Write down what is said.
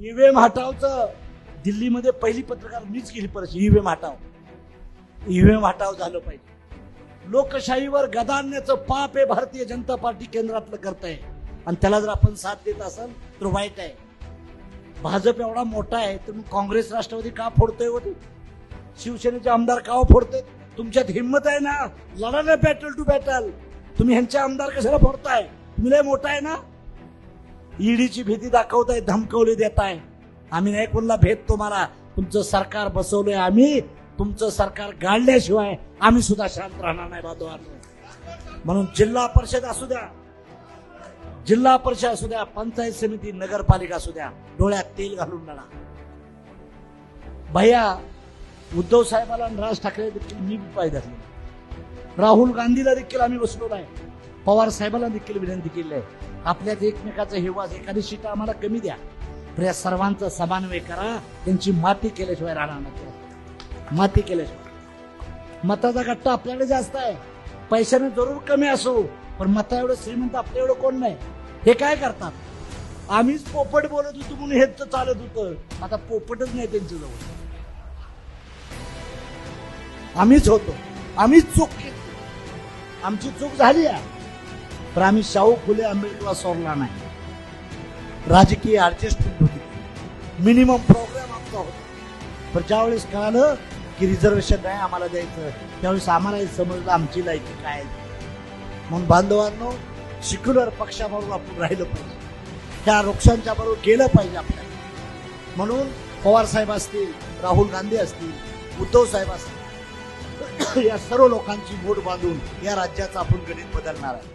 EVM हटावचं. दिल्लीमध्ये पहिली पत्रकार मीच केली परत ईव्हीएम हटाव. ईव्हीएम हटाव झालं पाहिजे. लोकशाहीवर गदान्याचं पाप हे भारतीय जनता पार्टी केंद्रातलं करत आहे आणि त्याला जर आपण साथ देत असाल तर वाईट आहे. भाजप एवढा मोठा आहे तर मग काँग्रेस राष्ट्रवादी का फोडतोय होते शिवसेनेचे आमदार का हो फोडतोय? तुमच्यात हिंमत आहे ना? लढा ना बॅटल टू बॅटल तुम्ही ह्यांचे आमदार कशाला फोडताय? तुम्ही लय मोठा आहे ना? ईडीची भीती दाखवताय धमकवली देताय. आम्ही नाही कोणला भेद तुम्हाला. तुमचं सरकार बसवलंय आम्ही तुमचं सरकार गाळल्याशिवाय आम्ही सुद्धा शांत राहणार नाही बांधवांनो म्हणून जिल्हा परिषद असू द्या जिल्हा परिषद असू द्या पंचायत समिती नगरपालिका असू द्या डोळ्यात तेल घालून लढा. भैया उद्धव साहेबाला आणि राज ठाकरे देखील मी पाय धरले. राहुल गांधीला देखील आम्ही बसलो नाही. पवार साहेबांना देखील विनंती केली आहे. आपल्यात एकमेकाचा हेवास एखादी शिटा आम्हाला कमी द्या. तर या सर्वांचा समन्वय करा. त्यांची माती केल्याशिवाय राहणार नाही. माती केल्याशिवाय. मताचा गट्टा आपल्याकडे जास्त आहे. पैशाने जरूर कमी असो पण मता एवढं श्रीमंत आपल्या एवढं कोण नाही? हे काय करतात? आम्हीच पोपट बोलत होतो म्हणून हेच तर चालत होतं. आता पोपटच नाही त्यांच्याजवळ. आम्हीच होतो. आम्हीच चूक आमची चूक झाली आहे. पण आम्ही शाहू फुले आंबेडकरला सोडला नाही. राजकीय ॲडजस्टमेंट होती. मिनिमम प्रोग्राम आमचा होता. पण ज्यावेळेस कळालं की रिझर्वेशन नाही आम्हाला द्यायचं त्यावेळेस आम्हालाही समजलं आमची लायकी काय आहे. म्हणून बांधवांनो सिक्युलर पक्षाबरोबर आपण राहिलं पाहिजे. त्या वृक्षांच्या बरोबर गेलं पाहिजे आपल्याला. म्हणून पवार साहेब असतील राहुल गांधी असतील उद्धव साहेब असतील या सर्व लोकांची बोट बांधून या राज्याचा आपण गणित बदलणार आहे.